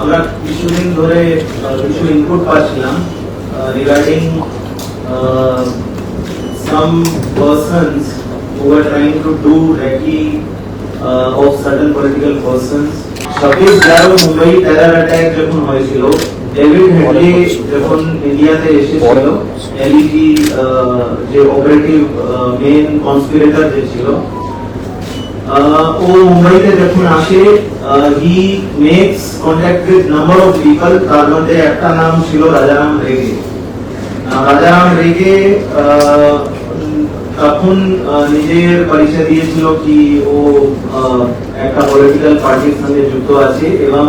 আমরা কিছুদিন ধরে কিছু ইনপুট পাচ্ছিলাম regarding some persons were trying to do recce uh, of certain political persons. ছাব্বিশ গ্যারো মুম্বাই টেরার অ্যাটাক যখন হয়েছিল ডেভিড হেডলি যখন ইন্ডিয়াতে এসেছিল এলইজি যে অপারেটিভ মেন কনস্পিরেটর যে ছিল Uh, ও মুম্বাইতে যখন আসে he makes contact with number of people তার মধ্যে একটা নাম ছিল রাজারাম রেগে। রাজারাম রেগে তখন নিজের পরিচয় দিয়েছিল কি ও একটা পলিটিক্যাল পার্টির সঙ্গে যুক্ত আছে এবং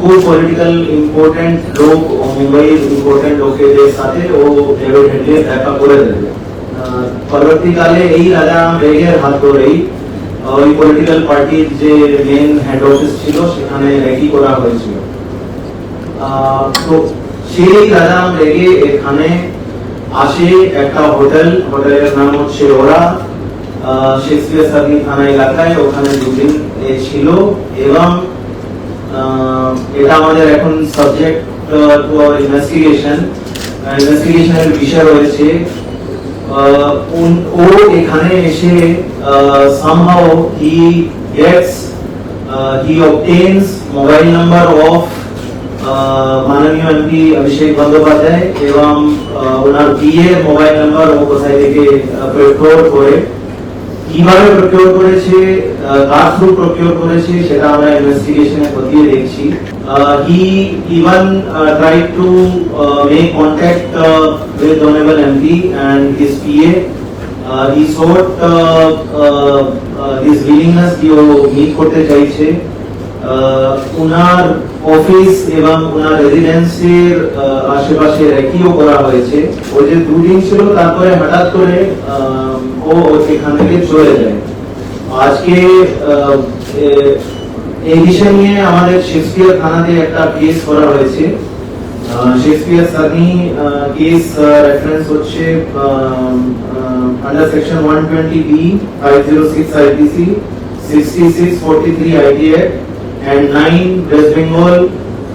খুব পলিটিক্যাল ইম্পর্টেন্ট লোক মুম্বাইয়ের ইম্পর্টেন্ট লোকেদের সাথে ও ডেভিড হেডলির দেখা করে দেবে। পরবর্তীকালে এই রাজারাম রেগের হাত ধরেই ওই পলিটিক্যাল পার্টির যে মেন হেড অফিস ছিল, সেখানে রেকি করা হয়েছিল। তো সেই রাজারাম রেগে এখানে আসে একটা হোটেল, হোটেলের নাম হচ্ছে ওরা শেক্সপিয়ার সার্নি থানা এলাকায় ওখানে দুদিন ছিল এবং এটা আমাদের এখন সাবজেক্ট টু আওয়ার ইনভেস্টিগেশন ইনভেস্টিগেশনের বিষয় রয়েছে uh, উন- ও এখানে এসে somehow he gets he obtains mobile number of মাননীয় এমপি অভিষেক বন্দ্যোপাধ্যায় এবং আহ, ওনার বিয়ে মোবাইল নাম্বার ও কোথায় থেকে প্রকিওর করে কীভাবে প্রকিওর করেছে কার থ্রু প্রকিওর করেছে, সেটা আমরা ইনভেস্টিগেশনে খতিয়ে দেখছি। He even try to make contact with honourable MP and his PA he showed his willingness কি ও মিট করতে চাইছে। ওনার অফিস এবং ওনার রেজিডেন্সির আশেপাশে রেকিও করা হয়েছে। ও যে দুদিন ছিল, তারপরে হঠাৎ করে আহ, ও এখান থেকে চলে যায় আজকে আহ, এ- এই বিষয় নিয়ে আমাদের শেক্সপিয়ার থানাতে একটা কেস করা হয়েছে আহ, শেক্সপিয়ার সানি কেস রেফারেন্স হচ্ছে under section 120 B 506 IPC 66 43 IT act and 9 West Bengal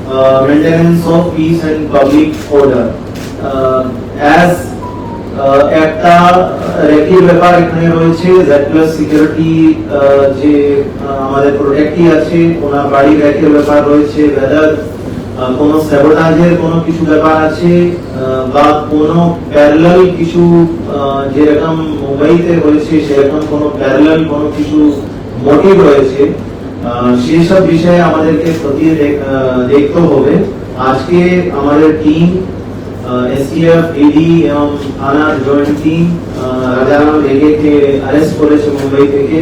uh, maintenance of peace and public order uh, as uh, একটা রেকির ব্যাপার এখানে রয়েছে জেড প্লাস সিকিউরিটি যে আমাদের প্রোটেক্টই আছে, ওনার বাড়ির রেকের ব্যাপার রয়েছে ওয়েদার কোনো স্যাবোটাজের কোনো কিছু ব্যাপার আছে বা কোনো প্যারালাল কিছু যেরকম মুম্বাইতে হয়েছে, সেরকম কোনো প্যারালাল কোনো কিছু মোটিভ রয়েছে সেই বিষয়ে আমাদেরকে খতিয়ে দেখতে হবে। আজকে আমাদের টিম এসটিএফ ইডি এবং থানার জয়েন্ট টিম রাজারাম রেগেকে অ্যারেস্ট করেছে মুম্বাই থেকে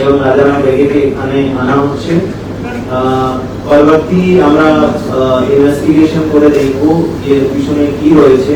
এবং রাজারাম রেগেকে এখানে আনা হচ্ছে। পরবর্তী আমরা ইনভেস্টিগেশন করে দেখব যে পিছনে কি রয়েছে।